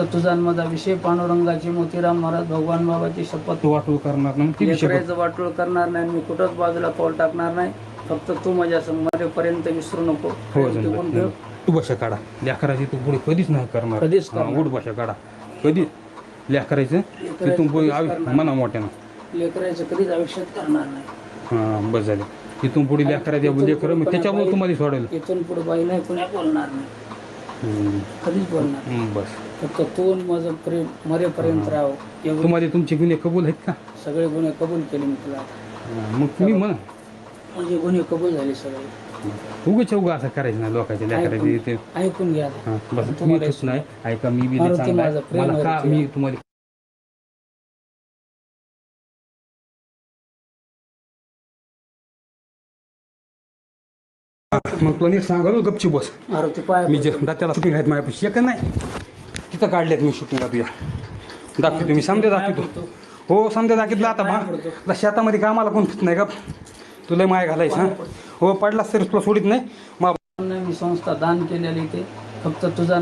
तर तुझा आणि माझा विषय पांडुरंगाची मोतीराम महाराज भगवान बाबाची शपथ. तू वाटोळ करणार नाही ती वाटोळ करणार नाही मी कुठंच बाजूला पाऊल टाकणार नाही. फक्त तू माझ्या मरेपर्यंत विसरू नको. हो टिकून ठेव. तू भाषा काढा. लेकराची तू पुढे कधीच नाही करणार. कधीच करणार. उठ भाषा काढा. कधी? लेकरायचं? तिथून पुढे आवी- मना मोठ्यानं. लेकराचं कधीच आयुष्यात करणार नाही. हां बस झाले. तिथून पुढे लेकर मग त्याच्यामुळे तुम्हाला सोडवलं इथून पुढे बाई नाही कुण्या बोलणार नाही. कधीच बोलणार. नाही. बस. फक्त तू आणि माझं प्रेम मरेपर्यंत राहावं. एवढे तुम्हाला तुमचे गुन्हे कबूल आहेत का? सगळे गुन्हे कबूल केले मी तुला. हा, मग तुम्ही म्हण. म्हणजे गुन्हे कबूल झाले सगळे. उगाच उगा असं करायचं नाही लोकांच्या लेकराचे ते ऐकून घ्या हा, बस. तुम्ही इथंच नाही. ऐका मी बी लय मारुती चांगला आहे. माझं प्रेम मला का मारुती. मी तुम्हाला मग तुला नीट सांगाल गपची बस. पाय मी जे त्याला शूटिंग आहेत माझ्यापाशी एक नाही. तिथं काढलेत मी शूटिंग तुझ्या. दाखवतो मी समजा दाखवतो. हो समजा दाखवलं आता भा शेतामध्ये कामाला कोण फित नाही का तुला माय घालायचं हा? हो पडलास तरी तुला सोडित नाही. मग संस्था दान केलेली ते फक्त तुझा